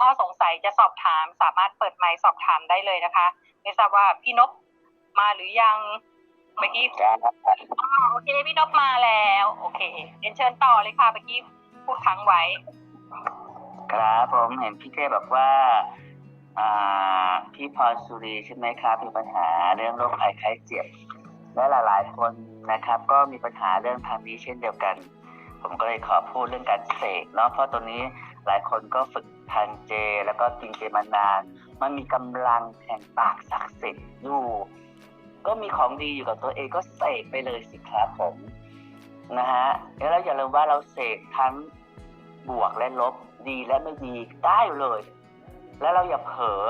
ข้อสงสัยจะสอบถาม สามารถเปิดไมค์สอบถามได้เลยนะคะ ไม่ทราบว่าพี่นพมาหรือยังเมื่อกี้ครับอ๋อโอเคพี่นพมาแล้ว โอเคเรียนเชิญต่อเลยค่ะเมื่อกี้พูดค้างไว้ ครับผมเห็นพี่เต้บอกว่าอ่าพี่พรสุรีใช่ไหมครับมีปัญหาเรื่องโรคภัยไข้เจ็บและหลาย ๆ คนนะครับ ก็มีปัญหาเรื่องทางนี้เช่นเดียวกัน ผมก็เลยขอพูดเรื่องการเสกเนาะเพราะตัวนี้หลายคนก็ฝึก ทานเจแล้วก็กินเจมานาน มันมีกำลังแห่งปากศักดิ์สิทธิ์อยู่ ก็มีของดีอยู่กับตัวเองก็เสกไปเลยสิครับผมนะฮะแล้วอย่าลืมว่าเราเสกทั้งบวกและลบดีและไม่ดีได้เลย แล้วเราอย่าเผลอ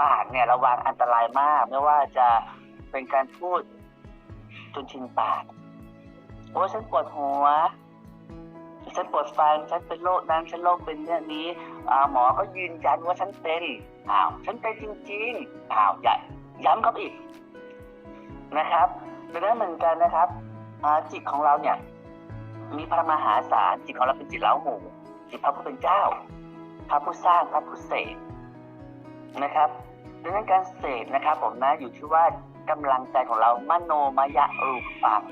ปากเนี่ยระวังอันตรายมาก ไม่ว่าจะเป็นการพูดจนชินปาก โอ้ฉันปวดหัว ฉันปวดฟันฉันเป็นโรคนั้นฉันโรคเป็นเนี่ยนี้หมอก็ยืนยันว่าฉันเป็นอ้าวฉันเป็นจริงๆอ้าวอย่ย้ำเขาอีกนะครับดังนั้นเหมือนกันนะครับจิตของเราเนี่ยมีพระมหาศาลจิตของเราเป็นจิตเล้าหมูจิตพระผู้เป็นเจ้า พระผู้สร้างพระผู้เสกนะครับดังนั้นการเสกนะครับ ผมนะอยู่ที่ว่ากำลังใจของเรามโนมยะรูปัง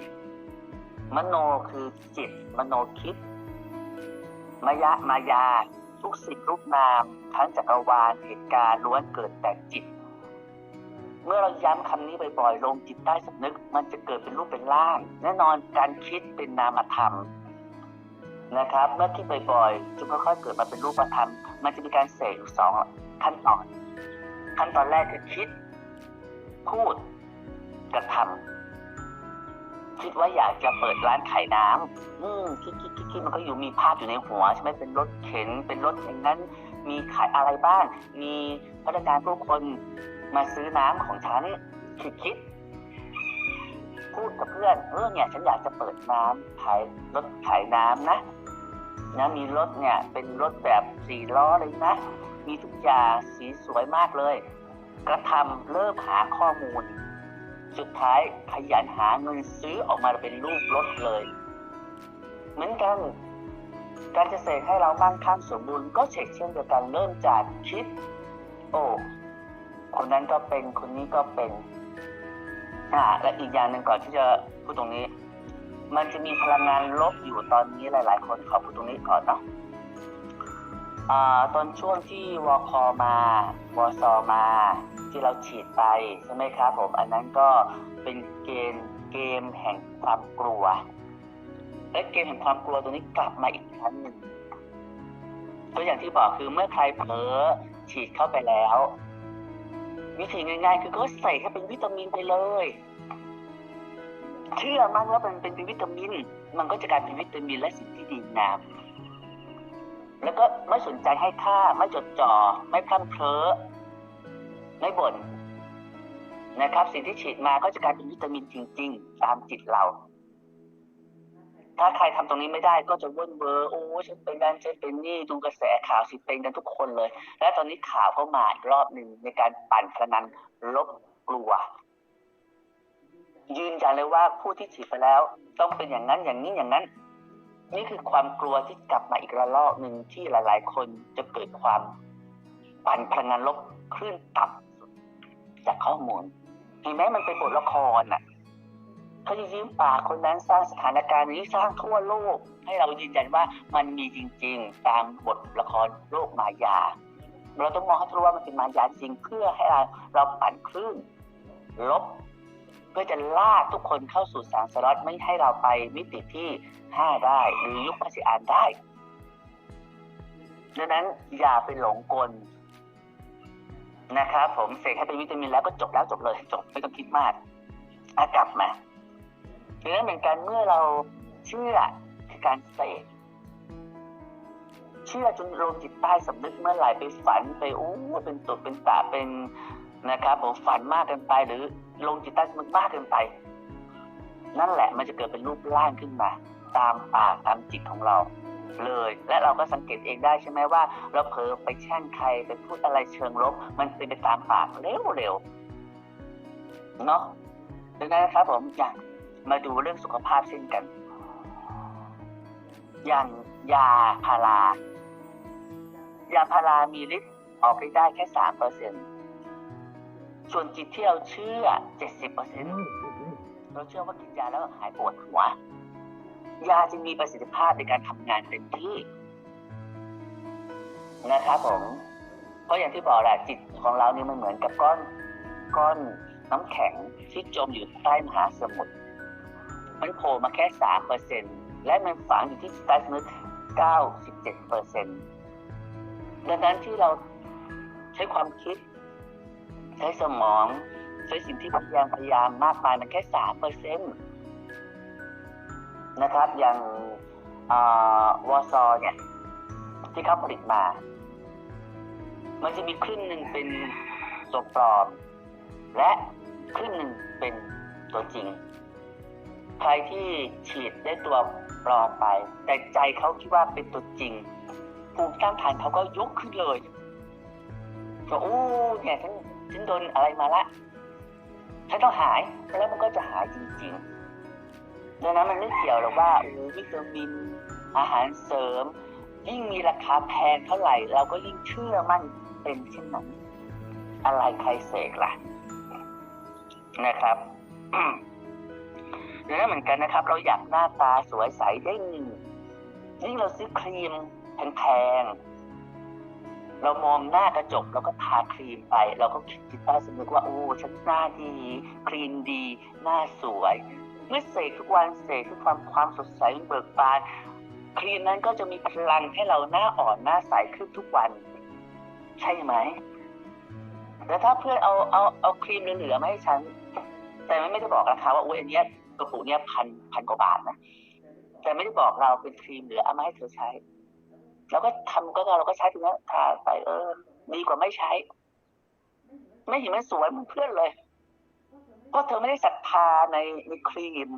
มโนคือจิตมโนคิด มายะมายาทุกสิ่งรูปนาม ทั้งจักรวาลเหตุการณ์ล้วนเกิดแต่จิต เมื่อเราย้ำคำนี้บ่อยๆลงจิตใต้สำนึก มันจะเกิดเป็นรูปเป็นร่าง แน่นอนการคิดเป็นนามธรรมนะครับ เมื่อคิดบ่อยๆจะค่อยๆเกิดมาเป็นรูปธรรม มันจะมีการเสกอยู่สองขั้นตอน ขั้นตอนแรกคือคิด พูดกระทำ คิดว่าอยากจะเปิดร้านขายน้ำอืมคิดคิดคิดคิดมันก็อยู่มีภาพอยู่ในหัวใช่ไหมเป็นรถเข็นเป็นรถอย่างนั้น มีขายอะไรบ้าง มีพนักงานผู้คนมาซื้อน้ำของฉันคิดคิดพูดกับเพื่อนเออเนี่ยฉันอยากจะเปิดน้ำขายรถขายน้ำนะนะมีรถเนี่ยเป็นรถแบบสี่ล้อเลยนะ มีทุกอย่างสีสวยมากเลย กระทำเริ่มหาข้อมูล สุดท้ายขยันหาเงินซื้อออกมาเป็นรูปรถเลย เหมือนกัน การจะเสกให้เรามั่งคั่งสมบูรณ์ก็เช็คเช่นเดียวกันเริ่มจากคิด โอ้คนนั้นก็เป็นคนนี้ก็เป็นอ่าและอีกอย่างหนึ่งก่อนที่จะพูดตรงนี้ มันจะมีพลังงานลบอยู่ตอนนี้หลาย ๆ คนขอพูดตรงนี้ก่อนเนาะอ่าตอนช่วงที่วคมาวซมา ที่เราฉีดไปใช่ไหมครับผมอันนั้นก็เป็นเกมเกมแห่งความกลัว และเกมแห่งความกลัวตัวนี้กลับมาอีกครั้งหนึ่งตัวอย่างที่บอกคือเมื่อใครเผลอฉีดเข้าไปแล้ววิธีง่ายๆ คือก็ใส่ให้เป็นวิตามินไปเลย เชื่อมั่นว่ามันเป็นวิตามิน มันก็จะกลายเป็นวิตามินและสิ่งที่ดีงามแล้วก็ไม่สนใจให้ค่าไม่จดจ่อไม่พร่ำเพร้อ ไม่บ่นนะครับ สิ่งที่ฉีดมาก็จะกลายเป็นวิตามินจริง ๆ ตามจิตเรา ถ้าใครทำตรงนี้ไม่ได้ก็จะว่นเวอร์โอ้ฉันเป็นนั่นฉันเป็นนี่ดูกระแสข่าวสิเป็นกันทุกคนเลย และตอนนี้ข่าวก็มาอีกรอบหนึ่งในการปั่นพนันลบกลัว ยืนยันเลยว่าผู้ที่ฉีดไปแล้ว ต้องเป็นอย่างนั้นอย่างนี้อย่างนั้น นี่คือความกลัวที่กลับมาอีกระลอกหนึ่งที่หลาย ๆ คนจะเกิดความปั่นพลังงานลบคลื่นต่ำ จากข้อมูลเห็นไหมมันเป็นบทละครน่ะเขาจะยิ้มปากคนนั้นสร้างสถานการณ์นี้สร้างทั่วโลก ให้เรายืนยันว่ามันมีจริง ๆ ตามบทละครโลกมายา เราต้องมองให้รู้ว่ามันเป็นมายาจริง เพื่อให้เราเราปั่นคลื่นลบ เพื่อจะล่าทุกคนเข้าสู่สารสล็อตไม่ให้เราไปมิติที่ห้าได้หรือยุคปัจจุบันได้ดังนั้นอย่าไปหลงกล นะครับผมเสกให้เป็นวิตามินแล้วก็จบแล้วจบเลยจบไม่ต้องคิดมากอากลับมาดังนั้นเหมือนกันเมื่อเราเชื่อคือการเสกเชื่อจนลงจิตใต้สำนึกเมื่อไหร่ไปฝันไปอู้เป็นตุเป็นตาเป็นนะครับผมฝันมากเกินไปหรือลงจิตใต้สำนึกมากเกินไป นั่นแหละมันจะเกิดเป็นรูปร่างขึ้นมา ตามปากตามจิตของเรา เลย และเราก็สังเกตเองได้ใช่ไหมว่า เราเผลอไปแช่งใครไปพูดอะไรเชิงลบ มันเป็นไปตามปากเร็วๆเนาะดังนั้นนะครับผมอย่างมาดูเรื่องสุขภาพเช่นกัน อย่างยาพารายาพารามีฤทธิ์ออกฤทธิ์ได้แค่สามเปอร์เซ็นส่วนจิตที่เราเชื่อเจ็ดสิบเปอร์เซ็นเราเชื่อว่ากินยาแล้วหายปวดหัว ยาจึงมีประสิทธิภาพในการทำงานเต็มที่นะครับผมเพราะอย่างที่บอกแหละจิตของเรานี่มันเหมือนกับก้อนก้อนน้ำแข็งที่จมอยู่ใต้มหาสมุทรมันโผล่มาแค่สามเปอร์เซ็นและมันฝังอยู่ที่ใต้สมุทรเก้าสิบเจ็ดเปอร์เซ็นดังนั้นที่เราใช้ความคิด ใช้สมอง ใช้สิ่งที่พยายามพยายามมากมายมันแค่สามเปอร์เซ็นต์ นะครับ อย่างวอซอเนี่ย ที่เขาผลิตมา มันจะมีครึ่งหนึ่งเป็นตัวปลอม และครึ่งหนึ่งเป็นตัวจริง ใครที่ฉีดได้ตัวปลอมไป แต่ใจเขาคิดว่าเป็นตัวจริงภูมิต้านทานเขาก็ยกขึ้นเลยก็โอ้เนี่ยฉันฉันโดนอะไรมาละฉันต้องหายแล้วมันก็จะหายจริงๆ ดังนั้นมันไม่เกี่ยวหรอกว่าโอ้วิตามิน อาหารเสริม ยิ่งมีราคาแพงเท่าไหร่ เราก็ยิ่งเชื่อมั่นเป็นเช่นนั้น อะไรใครเสกล่ะ นะครับดังนั้นเหมือนกันนะครับ เราอยากหน้าตาสวยใสเด้งยิ่งเราซื้อครีมแพงๆเรามองหน้ากระจกเราก็ทาครีมไป เราก็คิดจิตใต้สำนึกว่าโอ้ฉันหน้าดี ครีมดี หน้าสวย เมื่อเสกทุกวันเสกทุกความความสดใสเบิกบานครีมนั้นก็จะมีพลังให้เราหน้าอ่อนหน้าใสขึ้นทุกวัน ใช่ไหมแต่ถ้าเพื่อนเอาเอาเอาครีมเหลือๆมาให้ฉัน แต่มันไม่ได้บอกราคาว่าโอ้ยอันเนี้ยกระปุกเนี้ยพันพันกว่าบาทนะแต่ไม่ได้บอกเราเป็นครีมเหลือเอามาให้เธอใช้เราก็ทำก็เราก็ใช้ตรงนั้นทาไปเออดีกว่าไม่ใช้ ไม่เห็นมันสวยเหมือนเพื่อนเลย ก็เธอไม่ได้ศรัทธาในในครีม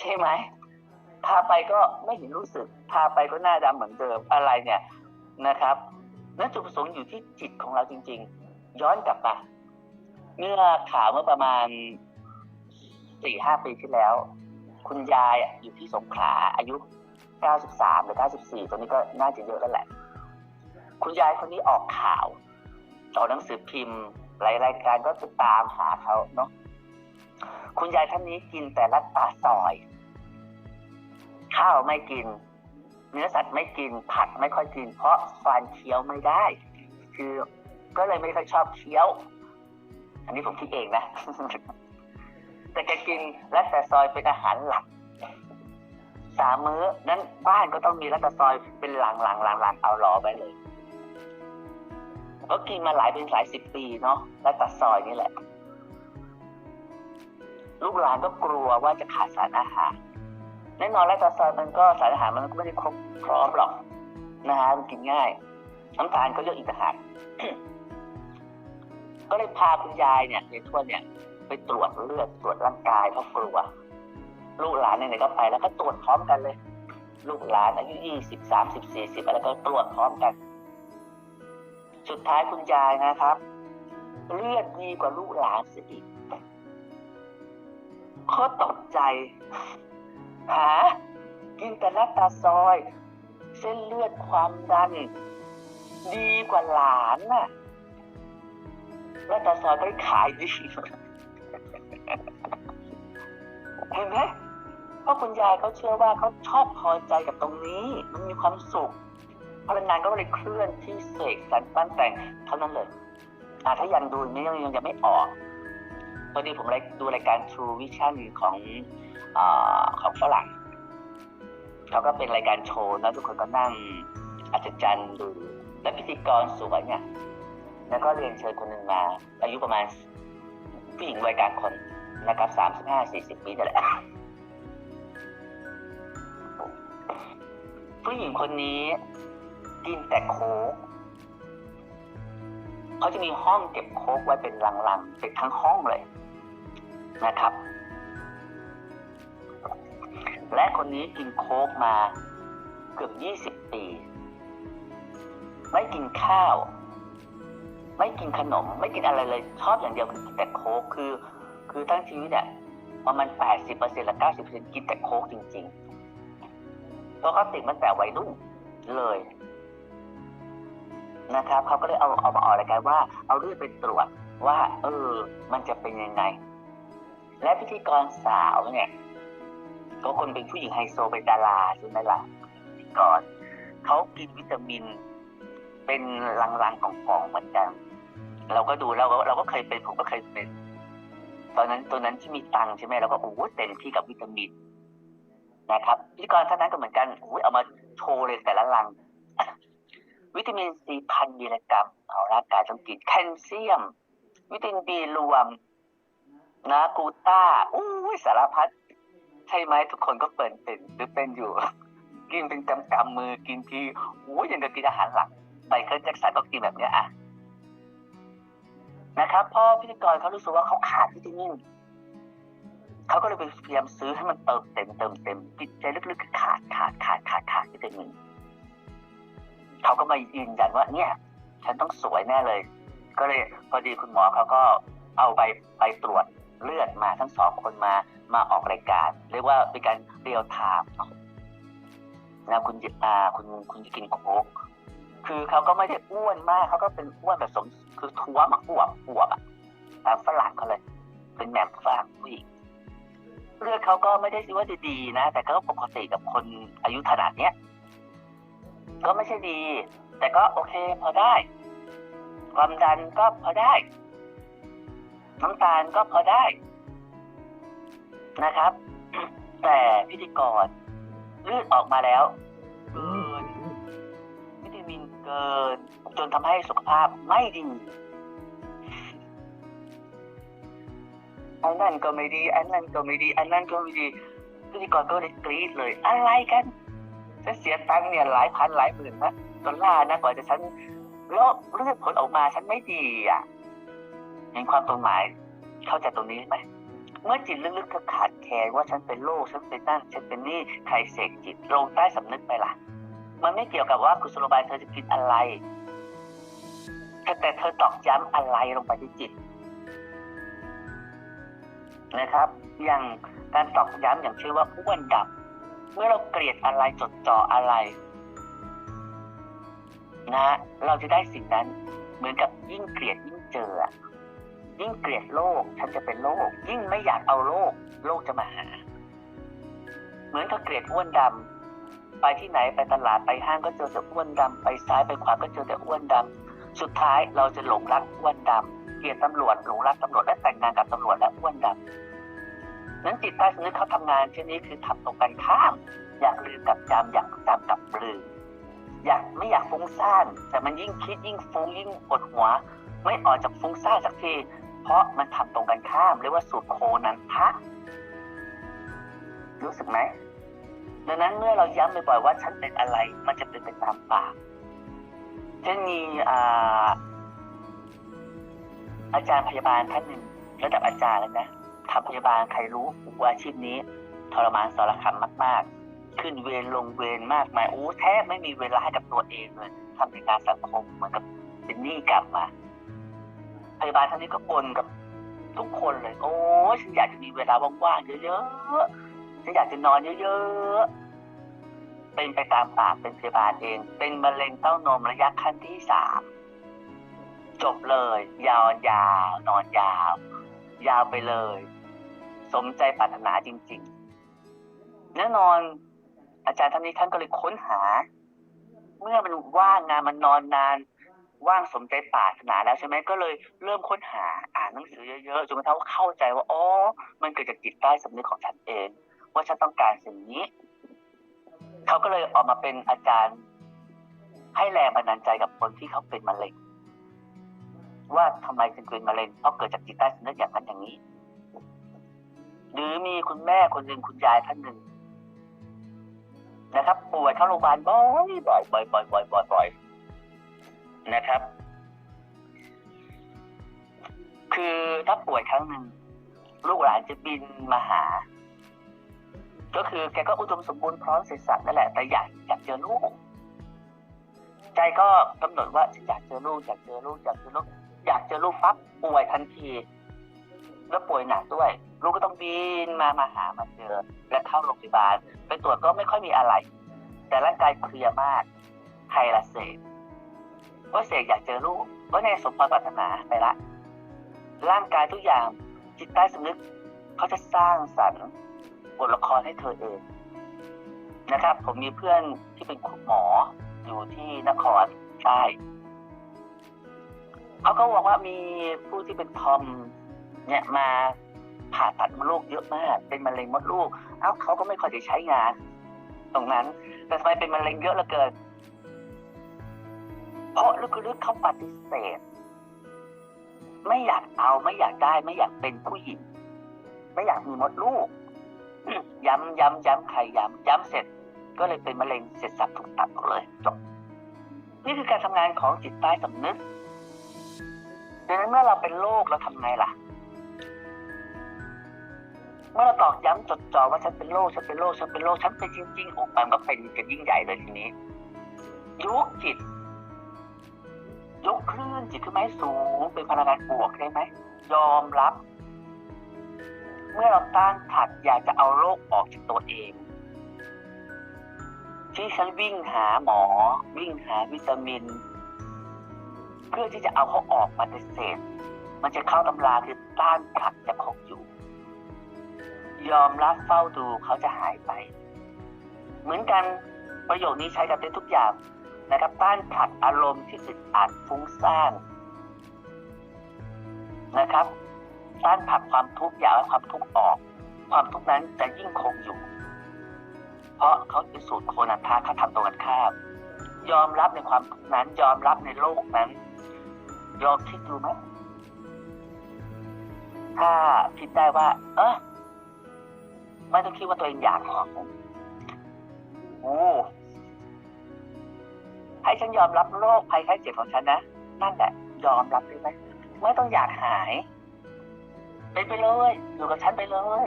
ใช่ไหมทาไปก็ไม่เห็นรู้สึกทาไปก็หน้าดำเหมือนเดิมอะไรเนี่ยนะครับนั่นจุดประสงค์อยู่ที่จิตของเราจริง ๆ ย้อนกลับมาเมื่อข่าวเมื่อประมาณสี่ห้าปีที่แล้ว คุณยายอยู่ที่สงขลาอายุเก้าสิบสามหรือเก้าสิบสี่ตอนนี้ก็น่าจะเยอะแล้วแหละ คุณยายคนนี้ออกข่าว ต่อหนังสือพิมพ์ หลายรายการก็จะตามหาเขาเนาะคุณยายท่านนี้กินแต่ละตาซอย ข้าวไม่กิน เนื้อสัตว์ไม่กิน ผักไม่ค่อยกิน เพราะฟันเคี้ยวไม่ได้ คือก็เลยไม่ค่อยชอบเคี้ยว อันนี้ผมคิดเองนะ แต่แกกินและแต่ซอยเป็นอาหารหลักสามมื้อนั้นบ้านก็ต้องมีรัตซอยเป็นหลังหลังหลังหลังเอารอไปเลย ก็กินมาหลายเป็นหลายสิบปีเนาะรัตซอยนี่แหละ ลูกหลานก็กลัวว่าจะขาดสารอาหารแน่นอนแล้วตาซอยมันก็สารอาหารมันก็ไม่ได้ครบพร้อมหรอกนะฮะมันกินง่าย น้ำตาลก็เยอะอีกต่างหากก็เลยพาคุณยายเนี่ยยายทวดเนี่ย ไปตรวจเลือดตรวจร่างกายเพราะกลัวลูกหลานเนี่ยก็ไปแล้วก็ตรวจพร้อมกันเลย ลูกหลานอายุยี่สิบสามสิบสี่สิบอะไรก็ตรวจพร้อมกัน สุดท้ายคุณยายนะครับเลือดดีกว่าลูกหลานสิอีกเขาตกใจ หา กินแต่ละตาซอย เส้นเลือดความดัน ดีกว่าหลานน่ะแล้วตาซอยก็ขายดีเห็นไหมเพราะคุณยายเขาเชื่อว่าเขาชอบพอใจกับตรงนี้ มันมีความสุข พลังงานก็เลยเคลื่อนที่เสกสรรปั้นแต่งเท่านั้นเลยอ่าถ้ายังดูนี่ยังยังไม่ออกพอดีผมเลยดูรายการ True Vision ของอของฝรั่งเขาก็เป็นรายการโชว์นะทุกคนก็นั่งอัศจรรย์ดู และพิธีกรสวยเนี่ยแล้วก็เรียนเชิญคนหนึ่งมา อายุประมาณผู้หญิงวัยกลางคนนะครับสามสิบห้าสี่สิบปีนี่แหละผู้หญิงคนนี้ กินแต่โค้กเขาจะมีห้องเก็บโค้กไว้เป็นลังๆเป็นทั้งห้องเลยนะครับ และคนนี้กินโค้กมาเกือบยี่สิบปี ไม่กินข้าว ไม่กินขนม ไม่กินอะไรเลย ชอบอย่างเดียวคือกินแต่โค้กคือ คือทั้งชีวิตเนี่ยประมาณแปดสิบเปอร์เซ็นต์หรือเก้าสิบเปอร์เซ็นต์กินแต่โค้กจริงๆเพราะเขาติดมันแต่วัยรุ่นเลย นะครับเขาก็เลยเอาเอามาออกรายการว่า เอาเลือดไปตรวจว่า เออ มันจะเป็นยังไง และพิธีกรสาวเนี่ย ก็คนเป็นผู้หญิงไฮโซเป็นดาราใช่ไหมล่ะพิธีกรเขากินวิตามิน เป็นลังๆของกล่องๆเหมือนกัน เราก็ดูแล้วเราก็เราก็เคยเป็นผมก็เคยเป็น ตอนนั้นตัวนั้นที่มีตังใช่ไหมเราก็โอ้โหเต็มที่กับวิตามินนะครับพิธีกรท่านนั้นก็เหมือนกันโอ้ยเอามาโชว์เลยแต่ละลัง วิตามินซีพันมิลลิกรัมเอาร่างกายต้องกินแคลเซียม วิตามินบีรวมนะกูต้าอู้ยสารพัดใช่ไหมทุกคนก็เปิดเป็นหรือเป็นอยู่ กินเป็นกำกำมือกินทีอู้ยังกับกินอาหารหลักไมเคิลแจ็คสันก็กินแบบเนี้ยอะนะครับพราะพิธีกรเขารู้สึกว่าเขาขาดวิตามินเขาก็เลยไปพยายามซื้อให้มันเติมเต็มเติมเต็มจิตใจลึกๆขาดขาดขาดขาดขาดวิตามิน เขาก็มายืนยันว่าเนี่ยฉันต้องสวยแน่เลย ก็เลยพอดีคุณหมอเขาก็เอาไปไปตรวจเลือดมาทั้งสองคนมามาออกรายการ เรียกว่าเป็นการเรียลไทม์นะคุณจิอ่าคุณคุณจะกินโค้กคือเขาก็ไม่ได้อ้วนมากเขาก็เป็นอ้วนแบบสมคือท้วมอะอวบอวบอะตามฝรั่งเขาเลย เป็นแหนมฝรั่งผู้หญิงเลือดเขาก็ไม่ได้สิว่าจะดีนะ แต่ก็ปกติกับคนอายุขนาดเนี้ย ก็ไม่ใช่ดี แต่ก็โอเคพอได้ ความดันก็พอได้ น้ำตาลก็พอได้นะครับ แต่พิธีกรเลือดออกมาแล้วเกินวิตามินเกิน จนทำให้สุขภาพไม่ดีอันนั้นก็ไม่ดี อันนั้นก็ไม่ดี อันนั้นก็ไม่ดีพิธีกรก็เลยกรี๊ดเลย อะไรกัน ฉันเสียตังค์เนี่ยหลายพันหลายหมื่นนะดอลลาร์นะกว่าจะฉันแล้วเลือดผลออกมาฉันไม่ดีอะเห็นความตรงหมายเข้าใจตรงนี้ไหมเมื่อจิตลึกๆเธอขาดแคลนว่าฉันเป็นโรคฉันเป็นนั่นฉันเป็นนี่ใครเสกจิตลงใต้สำนึกไปล่ะ มันไม่เกี่ยวกับว่ากุศโลบายเธอจะกินอะไรแต่แต่เธอตอกย้ำอะไรลงไปที่จิตนะครับ อย่างการตอกย้ำอย่างเช่นว่าอ้วนดำ เมื่อเราเกลียดอะไรจดจ่ออะไร นะ เราจะได้สิ่งนั้นเหมือนกับยิ่งเกลียดยิ่งเจอ ยิ่งเกลียดโลกฉันจะเป็นโลก ยิ่งไม่อยากเอาโลก โลกจะมาหา เหมือนกับเกลียดอ้วนดำไปที่ไหนไปตลาดไปห้างก็เจอแต่อ้วนดำไปซ้ายไปขวาก็เจอแต่อ้วนดำสุดท้ายเราจะหลงรักอ้วนดำเกลียดตำรวจหลงรักตำรวจและแต่งงานกับตำรวจและอ้วนดำ นั้นจิตใต้สำนึกเขาทำงานเช่นนี้คือทำตรงกันข้าม อยากลืมกับจำอยากจำกับลืมอยากไม่อยากฟุ้งซ่าน แต่มันยิ่งคิดยิ่งฟุ้งยิ่งปวดหัว ไม่ออกจากฟุ้งซ่านสักที เพราะมันทำตรงกันข้ามเรียกว่าสูตรโคนันทะรู้สึกไหมดังนั้นเมื่อเราย้ำบ่อยๆว่าฉันเป็นอะไร มันจะเป็นไปตามปากเช่นมีอาอาจารย์พยาบาลท่านหนึ่งระดับอาจารย์แล้วนะ ทำพยาบาลใครรู้ว่าอาชีพนี้ ทรมานสารคำมาก ๆ ขึ้นเวรลงเวรมากมายโอ้แทบไม่มีเวลาให้กับตัวเองเลยทำในงานสังคมเหมือนกับเป็นหนี้กลับมาพยาบาลท่านนี้ก็บ่นกับทุกคนเลย โอ้ฉันอยากจะมีเวลาว่างๆเยอะๆฉันอยากจะนอนเยอะๆเป็นไปตามปากเป็นพยาบาลเอง เป็นมะเร็งเต้านมระยะขั้นที่สามจบเลย ยาวยาวนอนยาว ยาวไปเลย สมใจปรารถนาจริง ๆ แน่นอน อาจารย์ท่านนี้ท่านก็เลยค้นหา เมื่อมันว่างงานมันนอนนาน ว่างสมใจปรารถนาแล้วใช่ไหมก็เลยเริ่มค้นหาอ่านหนังสือเยอะๆจนกระทั่งเข้าใจว่าอ๋อมันเกิดจากจิตใต้สำนึกของฉันเอง ว่าฉันต้องการสิ่งนี้เขาก็เลยออกมาเป็นอาจารย์ ให้แรงบันดาลใจกับคนที่เขาเป็นมะเร็งว่าทำไมถึงเป็นมะเร็งเพราะเกิดจากจิตใต้สำนึกอย่างนั้นอย่างนี้ หรือมีคุณแม่คนหนึ่งคุณยายท่านหนึ่งนะครับ ป่วยเข้าโรงพยาบาลบ่อยบ่อยบ่อยบ่อยบ่อยบ่อยบ่อยนะครับ คือถ้าป่วยครั้งหนึ่งลูกหลานจะบินมาหา ก็คือแกก็อุดมสมบูรณ์พร้อมเสร็จสับนั่นแหละแต่อยากอยากเจอลูกใจก็กำหนดว่าฉันอยากเจอลูกอยากเจอลูกอยากเจอลูกอยากเจอลูกปั๊บป่วยทันที แล้วป่วยหนักด้วย ลูกก็ต้องบินมามาหามาเจอ และเข้าโรงพยาบาล ไปตรวจก็ไม่ค่อยมีอะไร แต่ร่างกายเพลียร์มากไคลาเซตว่าเสกอยากเจอลูกก็ในสมความปรารถนาไปละ ร่างกายทุกอย่างจิตใต้สำนึกเขาจะสร้างสรรค์บทละครให้เธอเองนะครับ ผมมีเพื่อนที่เป็นคุณหมออยู่ที่นครใต้เขาก็บอกว่ามีผู้ที่เป็นทอม เนี่ยมาผ่าตัดมดลูกเยอะมาก เป็นมะเร็งมดลูก เอ้าเขาก็ไม่ค่อยได้ใช้งาน ตรงนั้น แต่ทำไมเป็นมะเร็งเยอะเหลือเกิน เพราะลึกๆเขาปฏิเสธ ไม่อยากเอาไม่อยากได้ ไม่อยากเป็นผู้หญิง ไม่อยากมีมดลูก ย้ำย้ำย้ำใครย้ำย้ำเสร็จ ก็เลยเป็นมะเร็งเสร็จสับถูกตัดหมดเลยจบนี่คือการทำงานของจิตใต้สำนึกดังนั้นเมื่อเราเป็นโรคเราทำไงล่ะ เมื่อเราตอกย้ำจดจ่อว่าฉันเป็นโรคฉันเป็นโรคฉันเป็นโรคฉันเป็นจริงๆโอ้มันก็เป็นกันยิ่งใหญ่เลยทีนี้ยุกจิตยกคลื่นจิตขึ้นมาให้สูงเป็นพลังงานบวกได้ไหมยอมรับ เมื่อเราต้านถัดอยากจะเอาโรคออกจากตัวเองที่ฉันวิ่งหาหมอ วิ่งหาวิตามิน เพื่อที่จะเอาเขาออกมาเศษมันจะเข้าตำราคือต้านผลักจะคงอยู่ ยอมรับเฝ้าดูเขาจะหายไป เหมือนกันประโยคนี้ใช้กับได้ทุกอย่างนะครับต้านผลักอารมณ์ที่อึดอัดฟุ้งซ่านนะครับต้านผักความทุกข์อยากให้ความทุกข์ออก ความทุกข์นั้นจะยิ่งคงอยู่ เพราะเขาเป็นสูตรโคนันทาเขาทำตรงกันข้ามยอมรับในความทุกข์นั้น ยอมรับในโลกนั้นลองคิดดูไหมถ้าคิดได้ว่า เออ ไม่ต้องคิดว่าตัวเองอยากออกโอ้ให้ฉันยอมรับโรคภัยไข้เจ็บของฉันนะ นั่นแหละ ยอมรับได้ไหมไม่ต้องอยากหาย เป็นไปเลย อยู่กับฉันไปเลย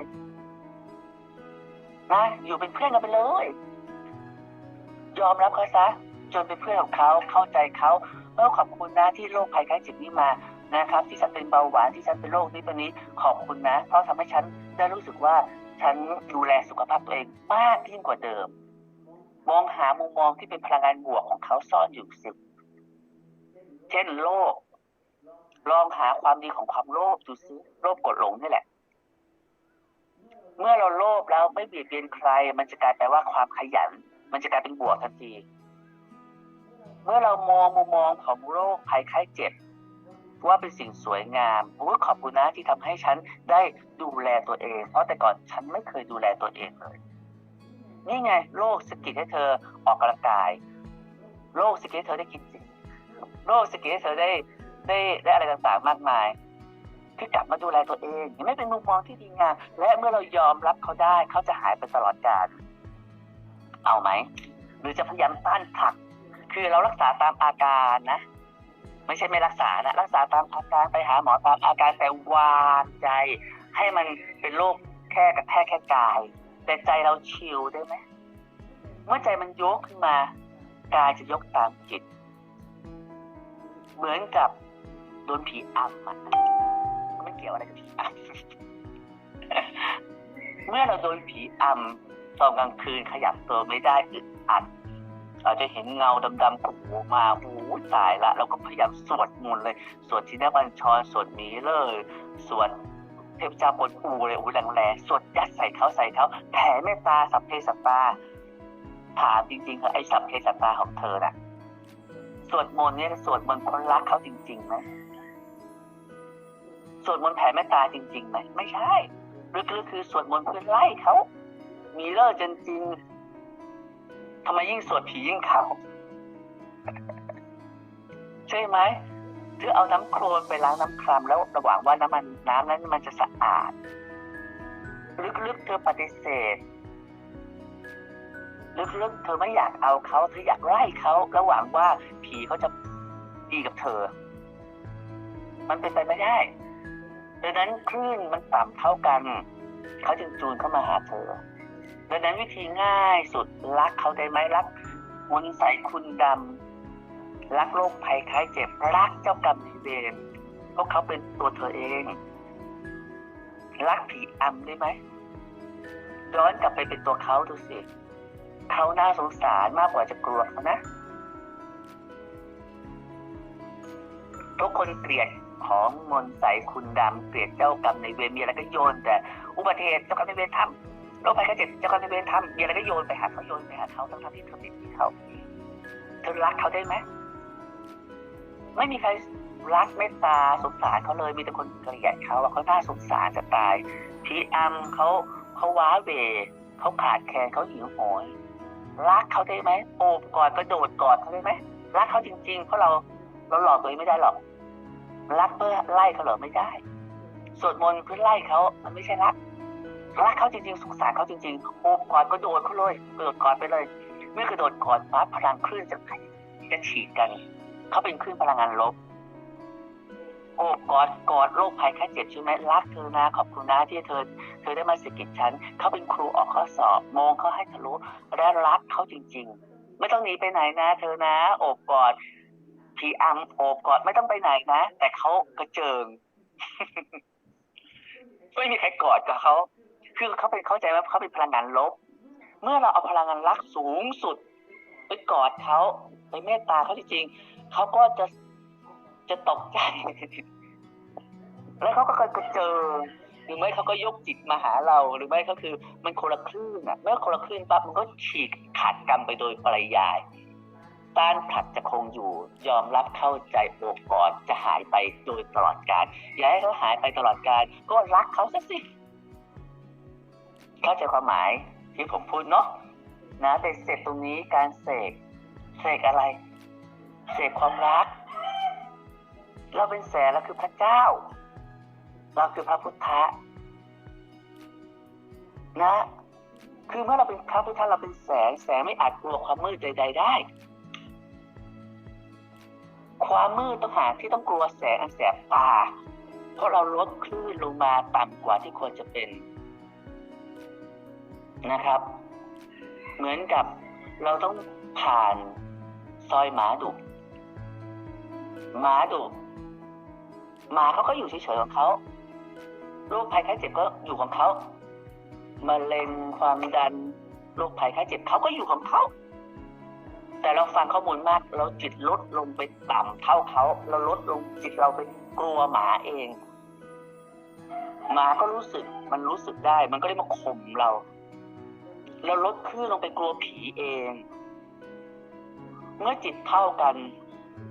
นะอยู่เป็นเพื่อนกันไปเลย ยอมรับเขาซะจนเป็นเพื่อนของเขาเข้าใจเขาเออขอบคุณนะที่โรคภัยไข้เจ็บนี้มานะครับ ที่ฉันเป็นเบาหวานที่ฉันเป็นโรคนี้เป็นนี้ขอบคุณนะ เพราะทำให้ฉันได้รู้สึกว่า ฉันดูแลสุขภาพตัวเองมากยิ่งกว่าเดิม มองหามุมมองที่เป็นพลังงานบวกของเขาซ่อนอยู่สิเช่นโลภลองหาความดีของความโลภดูซิโลภกดหลงนี่แหละ เมื่อเราโลภแล้วไม่เบียดเบียนใคร มันจะกลายแปลว่าความขยัน มันจะกลายเป็นบวกทันที เมื่อเรามองมุมมองของโรคภัยไข้เจ็บ ว่าเป็นสิ่งสวยงามโอ้ขอบคุณนะที่ทำให้ฉันได้ดูแลตัวเอง เพราะแต่ก่อนฉันไม่เคยดูแลตัวเองเลย นี่ไงโลกสกิดให้เธอออกกำลังกาย โลกสกิดให้เธอได้กินสิ่งโลกสกิดให้เธอได้ได้ได้อะไรต่างๆมากมายคือกลับมาดูแลตัวเองยังไม่เป็นมุมมองที่ดีงามและเมื่อเรายอมรับเขาได้เขาจะหายไปตลอดกาลเอาไหม หรือจะพยายามต้านผลัก คือเรารักษาตามอาการนะ ไม่ใช่ไม่รักษานะรักษาตามอาการไปหาหมอตามอาการแต่วางใจ ให้มันเป็นโรคแค่กระแทกแค่กาย แต่ใจเราชิลได้ไหมเมื่อใจมันยกขึ้นมากายจะยกตามจิต เหมือนกับโดนผีอำอะไม่เกี่ยวอะไรกับผีอำเมื่อเราโดนผีอำตอนกลางคืนขยับตัวไม่ได้อึดอัด เราจะเห็นเงาดำๆโผล่มาโอ้ยตายละ เราก็พยายามสวดมนต์เลย สวดทีนบัญชร สวดมีเลยสวดเทพเจ้าบนอูเลยโอ้ยแรงๆสวดยัดใส่เขาใส่เขาแผ่เมตตาสัพเพสัตตาถามจริงๆเหอไอ้สัพเพสัตตาของเธอน่ะ สวดมนต์เนี่ยสวดมนต์คนรักเขาจริงๆไหมสวดมนต์แผ่เมตตาจริงๆไหมไม่ใช่ลึกๆคือสวดมนต์เพื่อไล่เขามีเลิศจนจริง ทำไมยิ่งสวดผียิ่งเข้า ใช่ไหมคือเอาน้ำโคลนไปล้างน้ำครามแล้วระหว่างว่าน้ำมันน้ำนั้นมันจะสะอาด ลึกๆเธอปฏิเสธ ลึกๆเธอไม่อยากเอาเขาเธออยากไล่เขาระหว่างว่าผีเขาจะดีกับเธอ มันเป็นไปไม่ได้ดังนั้นคลื่นมันต่ำเท่ากัน เขาจึงจูนเข้ามาหาเธอ ดังนั้นวิธีง่ายสุดรักเขาได้ไหมรักมนต์ใสคุณดำรักโรคภัยไข้เจ็บรักเจ้ากรรมนายเวรเพราะเขาเป็นตัวเธอเอง รักผีอำได้ไหมย้อนกลับไปเป็นตัวเขาดูสิเขาน่าสงสารมากกว่าจะกลัวเขานะทุกคนเกลียดของมนใสคุณดำเกลียดเจ้ากรรมในเวรมีอะไรก็โยนแต่ อุบัติเหตุเจ้ากรรมในเวรทำ โรคภัยไข้เจ็บจ้ากรรมในายเวรทำมีอะไรก็โยนไปหาเขาโยนไปหาเขาทั้งทที่เธอไม่มีเขาเธอรักเขาได้ไหมไม่มีใครรักเมตตาสงสารเขาเลยมีแต่คนเกลียดเขาว่าเขาหน่าสงสารจะตายพีอัมเขาเขาว้าเวเขาขาดแคลนเขาหิวโหยรักเขาได้ไหมโอบกอดกระโดดกอดเขาได้ไหมรักเขาจริง ๆ เพราะเราเราหลอกตัวเองไม่ได้หรอก รักเพื่อไล่เขาเหรอไม่ได้สวดมนต์เพื่อไล่เขามันไม่ใช่รัก รักเขาจริงๆสงสารเขาจริงๆโอบกอดก็โดดเขาเลยกระโดดกอดไปเลย เมื่อกระโดดกอดปั๊บพลังคลื่นจะจะฉีดกัน เขาเป็นคลื่นพลังงานลบโอบกอดกอดโรคภัยไข้เจ็บใช่ไหมรักเธอนะขอบคุณนะที่เธอ เธอได้มาสกิดฉันเขาเป็นครูออกข้อสอบมองเขาให้ทะลุและรักเขาจริง ๆ ไม่ต้องหนีไปไหนนะ เธอนะโอบกอดพีอัมโอบกอดไม่ต้องไปไหนนะแต่เขากระเจิง ไม่มีใครกอดกับเขา คือเขาเป็นเข้าใจว่าเขาเป็นพลังงานลบ เมื่อเราเอาพลังงานรักสูงสุด ไปกอดเขาไปเมตตาเขาจริงๆเขาก็จะจะตกใจ แล้วเขาก็กระเจิงหรือไม่เขาก็ยกจิตมาหาเรา หรือไม่ก็คือมันคนละคลื่นอะ เมื่อคนละคลื่นปั๊บมันก็ฉีกขาดกรรมไปโดยปริยาย ต้านผลัดจะคงอยู่ ยอมรับเข้าใจโอบกอดจะหายไปโดยตลอดกาลอย่าให้เขาหายไปตลอดกาลก็รักเขาซะสิ เข้าใจความหมายที่ผมพูดเนาะนะเป็นเสร็จตรงนี้การเสกเสกอะไร เสกความรัก เราเป็นแสงเราคือพระเจ้า เราคือพระพุทธะนะ คือเมื่อเราเป็นพระพุทธะเราเป็นแสง แสงไม่อาจกลัวความมืดใด ๆ ได้ ความมืดต้องหาที่ต้องกลัวแสงอันแสบตาเพราะเราลดคลื่นลงมาต่ำกว่าที่ควรจะเป็น นะครับ เหมือนกับเราต้องผ่านซอยหมาดุหมาดุหมาเขาก็อยู่เฉยๆของเขาโรคภัยไข้เจ็บก็อยู่ของเขามะเร็งความดันโรคภัยไข้เจ็บเขาก็อยู่ของเขาแต่เราฟังข้อมูลมาก เราจิตลดลงไปต่ำเท่าเขาเราลดลงจิตเราไปกลัวหมาเองหมาก็รู้สึกมันรู้สึกได้ มันก็เลยมาข่มเรา เราลดคลื่นลงไปกลัวผีเอง เมื่อจิตเท่ากัน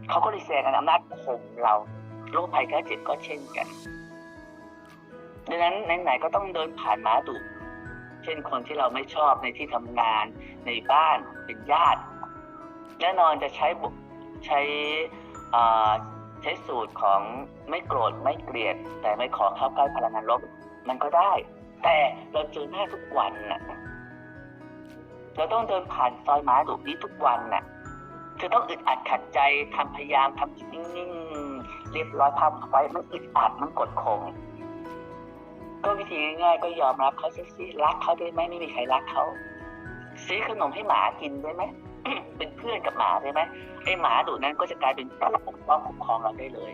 เขาก็เลยแสดงอำนาจข่มเราโรคภัยแค่เจ็บก็เช่นกันดังนั้นไหนๆก็ต้องเดินผ่านหมาดุเช่นคนที่เราไม่ชอบในที่ทำงาน ในบ้านเป็นญาติ แน่นอนจะใช้ใช้ใช้สูตรของไม่โกรธไม่เกลียด แต่ไม่ขอเข้าใกล้พลังงานลบ มันก็ได้ แต่เราเจอหน้าทุกวันน่ะ เราต้องเดินผ่านซอยหมาดุนี้ทุกวันน่ะคือต้องอึดอัดขัดใจทำพยายามทำจิตนิ่งๆเรียบร้อยภาพไว้มันอึดอัดมันกดข่มก็วิธีง่ายๆก็ยอมรับเขาเสียสิรักเขาได้ไหมไม่มีใครรักเขาซื้อขนมให้หมากินได้ไหมเป็นเพื่อนกับหมาได้ไหมไอหมาดุนั้นก็จะกลายเป็นผู้ปกป้องคุ้มครองเราได้เลย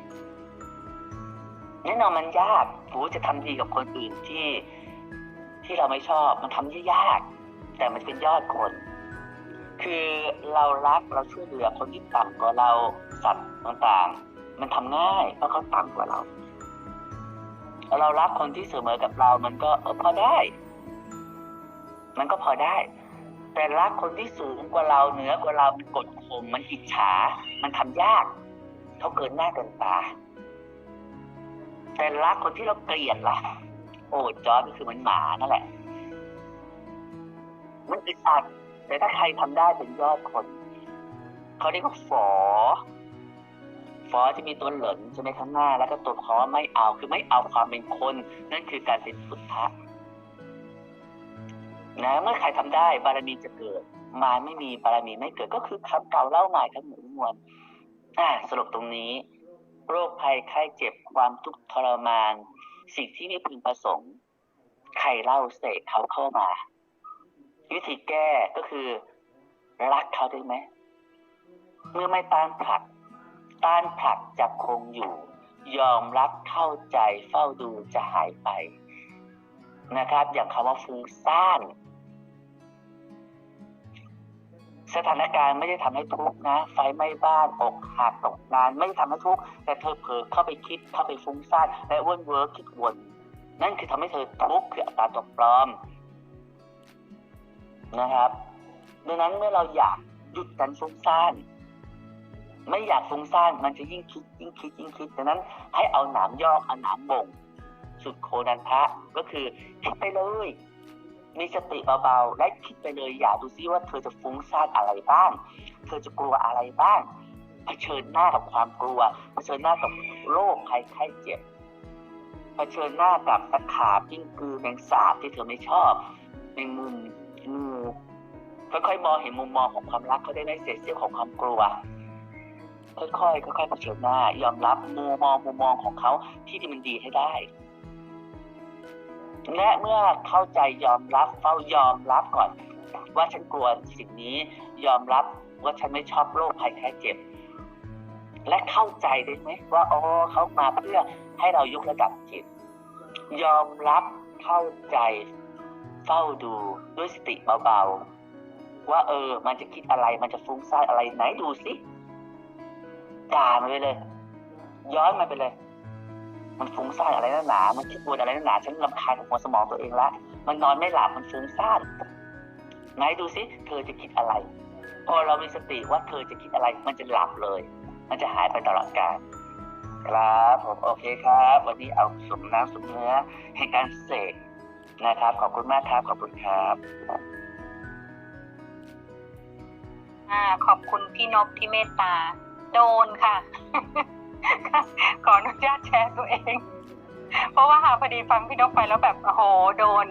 แน่นอนมันยากผูจะทำดีกับคนอื่นที่ที่เราไม่ชอบมันทำยาก แต่มันเป็นยอดคน คือเรารักเราช่วยเหลือคนที่ต่ำกว่าเราสัตว์ต่างๆ มันทำง่ายเพราะเขาต่ำกว่าเรา เรารักคนที่เสมอกับเรา มันก็อพอได้ มันก็พอได้ แต่รักคนที่สูงกว่าเราเหนือกว่าเรามันกดข่มมันอิจฉา มันทำยากเขาเกินหน้าเกินตา แต่รักคนที่เราเกลียดล่ะ โอ้จอร์ดก็คือเหมันหมานั่นแหละ มันอึดอัดแต่ถ้าใครทำได้เป็นยอดคนเขาเรียกว่าฝอ ฝอจะมีตัวเหลินใช่ไหมข้างหน้า แล้วก็ตัวคอไม่เอาคือไม่เอาความเป็นคน นั่นคือการเป็นพุทธะนะเมื่อใครทำได้บารมีจะเกิด มาไม่มีบารมีไม่เกิดก็คือคำเก่าเล่าใหม่ทั้งหมดทั้งมวลอ่าสรุปตรงนี้ โรคภัยไข้เจ็บความทุกข์ทรมาน สิ่งที่ไม่พึงประสงค์ ใครเล่าเสกเขาเข้ามา วิธีแก้ก็คือ รักเขาได้ไหม เมื่อไม่ต้านผลัก ต้านผลักจะคงอยู่ ยอมรับเข้าใจเฝ้าดูจะหายไปนะครับ อย่างคำว่าฟุ้งซ่านสถานการณ์ไม่ได้ทำให้ทุกข์นะ ไฟไหม้บ้านอกหักตกงานไม่ได้ทำให้ทุกข์แต่เธอเผลอเข้าไปคิดเข้าไปฟุ้งซ่านและวนเวิร์กคิดวน นั่นคือทำให้เธอทุกข์คืออัตราตัวปลอม นะครับดังนั้นเมื่อเราอยากหยุดการฟุ้งซ่านไม่อยากฟุ้งซ่านมันจะยิ่งคิดยิ่งคิดยิ่งคิดดังนั้นให้เอาหนามยอกเอาหนามบ่งสุดโคนันทะก็คือคิดไปเลย มีสติเบาๆและคิดไปเลยอย่าดูซิว่าเธอจะฟุ้งซ่านอะไรบ้าง เธอจะกลัวอะไรบ้างเผชิญหน้ากับความกลัวเผชิญหน้ากับโรคภัยไข้เจ็บเผชิญหน้ากับตะขาบิ้งกือแมงสาบที่เธอไม่ชอบแมงมุม ค่อยๆมองเห็นมุมมองของความรักเขาได้ไหมเสียเสียของความกลัว ค่อยๆค่อยๆเผชิญหน้า ยอมรับมุมมองมุมมองของเขาที่ที่มันดีให้ได้ และเมื่อเข้าใจยอมรับเฝ้ายอมรับก่อน ว่าฉันกลัวสิ่งนี้ ยอมรับว่าฉันไม่ชอบโรคภัยแค่เจ็บ และเข้าใจได้ไหมว่าอ๋อเขามาเพื่อให้เรายกระดับจิต ยอมรับเข้าใจ เฝ้าดูด้วยสติเบาๆ ว่าเออ มันจะคิดอะไรมันจะฟุ้งซ่านอะไรไหนดูสิด่ามันไปเลย ย้อนมันไปเลย มันฟุ้งซ่านอะไรนักหนา มันคิดวนอะไรนักหนาฉันรำคาญหัวสมองตัวเองละมันนอนไม่หลับมันฟุ้งซ่านไหนดูสิเธอจะคิดอะไร พอเรามีสติว่าเธอจะคิดอะไร มันจะหลับเลย มันจะหายไปตลอดกาลครับผมโอเคครับ วันนี้เอาสมน้ำสมเนื้อแห่งการเสก นะครับ ขอบคุณมากครับ ขอบคุณครับอ่าขอบคุณพี่นพที่เมตตา โดนค่ะ ขออนุญาตแชร์ตัวเอง เพราะว่าหาพอดีฟังพี่นพไปแล้วแบบโอ้โห โดน